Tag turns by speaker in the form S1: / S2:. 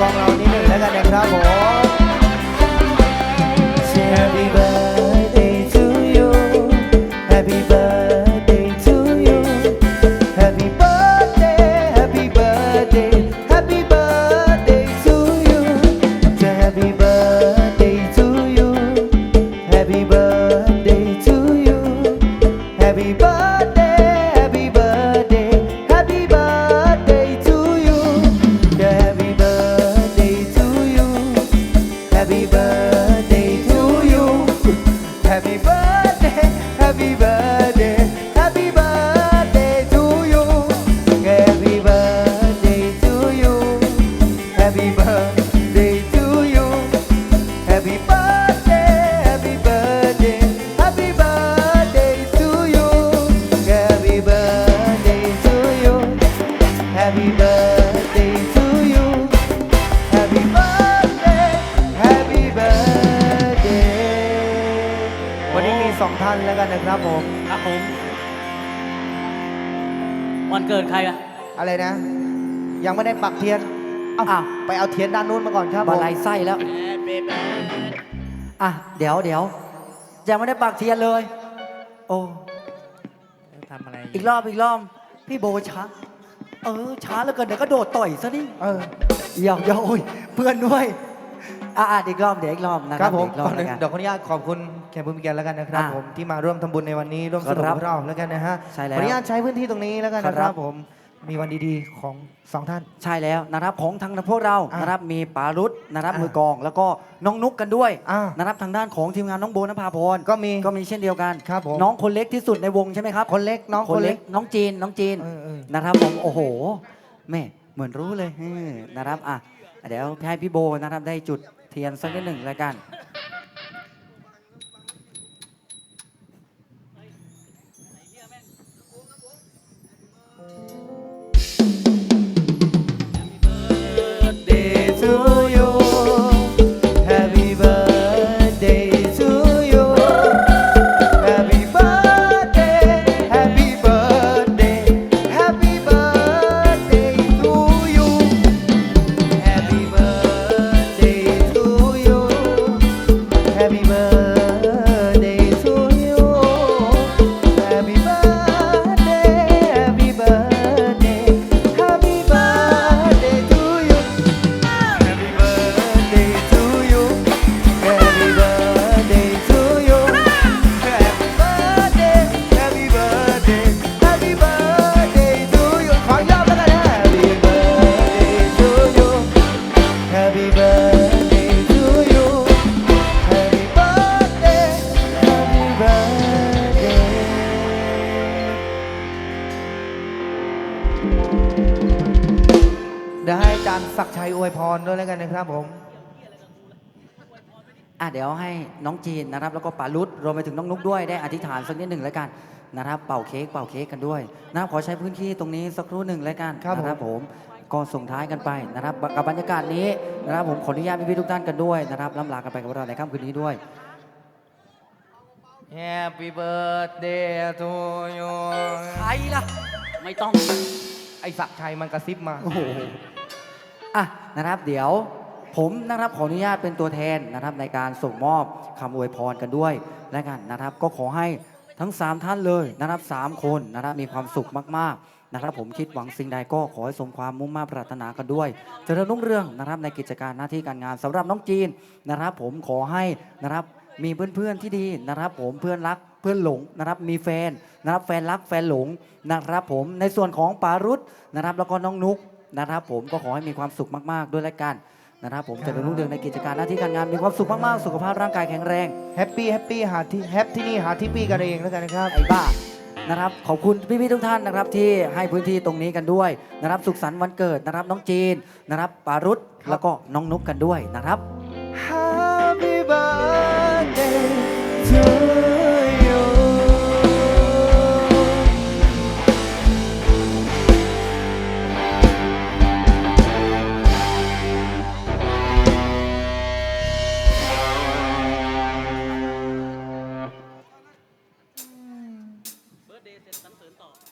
S1: กองเรานิดหนึ่งแล้วกันนะครับผม วันนี้มีสองท่านแล้วกันนะครับผม
S2: ครับผม วันเกิดใครอะ
S1: อะไรนะ ยังไม่ได้ปักเทียน เอาเอาไปเอาเทียนด้านนู้นมาก่อนครับผ
S3: บันไลไส้แล้ว อะ เดี๋ยวเดี๋ยวยังไม่ได้ปักเทียนเลย โอ้
S2: ทำอะไร
S3: อีกรอบอีกรอบ พี่โบชา เออ ช้าแล้วเกินเดี๋ยวก็โดดต่อยซะนี่
S1: เออ
S3: หยอกหยอกโอ้ยเพื่อนด้วย อะอะอีกรอบเดี๋ยวอีกรอบนะ
S1: ค
S3: ค
S1: รั
S3: รั
S1: บบผม
S3: อีกรอ
S1: ก่
S3: บ
S1: อนอื่
S3: แล้ว
S1: น
S3: กัน
S1: เดี๋ยวขออนุญาตขอบคุณแขกผู้มีเกียรติแล้วกันนะครับ
S3: อะ
S1: ผมที่มาร่วมทำบุญในวันนี้ร่วมสนุก
S3: ครับ
S1: กับเราแล้วกันนะฮะ
S3: ใช่แล้ว
S1: ขออนุญาตใช้พื้นที่ตรงนี้แล้วกันนะค
S3: ครั
S1: รับบผม มีวันดีๆของสองท่าน
S3: ใช่แล้วนะครับของทางพวกเรา
S1: อะ
S3: นะครับมีปารุษนะครับ
S1: อะ
S3: มือกลอง แล้วก็น้องนุกกันด้วย
S1: อะ
S3: นะครับทางด้านของทีมงานน้องโบนภาพร
S1: ก็มี
S3: ก็มีเช่นเดียวกัน
S1: ครับผม
S3: น้องคนเล็กที่สุดในวงใช่ไหมครับ
S1: คนเล็กน้องคนเล็ก
S3: น้องจีนน้องจีน
S1: เออเออ
S3: นะครับผมโอ้โหแม่เหมือนรู้เลยเออนะครับอะเดี๋ยวให้พี่โบนะครับได้จุดเทียนสักนิดหนึ่งแล้วกัน
S1: ได้อาจารย์ศักดิ์ชัยอวยพรด้วยแล้วกันนะครับผม
S3: อะเดี๋ยวให้น้องจีนนะครับ แล้วก็ปารุษรวมไปถึงน้องนุกด้วยได้อธิษฐานสักนิดหนึ่งแล้วกันนะครับ เป่าเค้กเป่าเค้กกันด้วยนะครับขอใช้พื้นที่ตรงนี้สักครู่หนึ่งแล้วกัน
S1: ครับ
S3: นะครับผม ก็ส่งท้ายกันไปนะครับกับบรรยากาศนี้นะครับผมขออนุญาตพี่ๆทุกท่านกันด้วยนะครับล่ำลากันไปกับเราในค่ำคืนนี้ด้วย
S1: Happy birthday to you
S3: ใครล่ะ
S2: ไม่ต้อง
S1: ไอศักดิ์ชัยมันกระซิบมา
S3: โอ้โหอะนะครับเดี๋ยวผมนะครับขออนุญาตเป็นตัวแทนนะครับในการส่งมอบคำอวยพรกันด้วยและกันนะครับ ก็ขอให้ทั้ง 3 ท่านเลยนะครับสามคนนะครับมีความสุขมากๆ นะครับผมคิดหวังสิ่งใดก็ขอให้สมความมุ่งมั่นปรารถนากันด้วยเจริญรุ่งเรืองนะครับในกิจการหน้าที่การงานสำหรับน้องจีนนะครับ ผมขอให้นะครับมีเพื่อนๆที่ดีนะครับ ผมเพื่อนรักเพื่อนหลงนะครับมีแฟนนะครับแฟนรักแฟนหลงนะครับ ผมในส่วนของปารุษนะครับ แล้วก็น้องนุกนะครับ ผมก็ขอให้มีความสุขมากๆด้วยแล้วกันนะครับผม
S1: ครับ
S3: จะเป็นรุ่งเรืองในกิจการหน้าที่การงานมีความสุขมากๆ สุขภาพร่างกายแข็งแรง
S1: แฮปปี้แฮปปี้หาที่แฮปที่นี่หาที่ปี้กันเองแล้วกันนะครับ
S3: ไอ้บ้า นะครับขอบคุณพี่ๆทุกท่านนะครับที่ให้พื้นที่ตรงนี้กันด้วยนะครับสุขสันต์วันเกิดนะครับน้องจีนนะครับปารุษ
S1: ครับ
S3: แล้วก็น้องนุกกันด้วยนะครับ
S1: Happy birthday to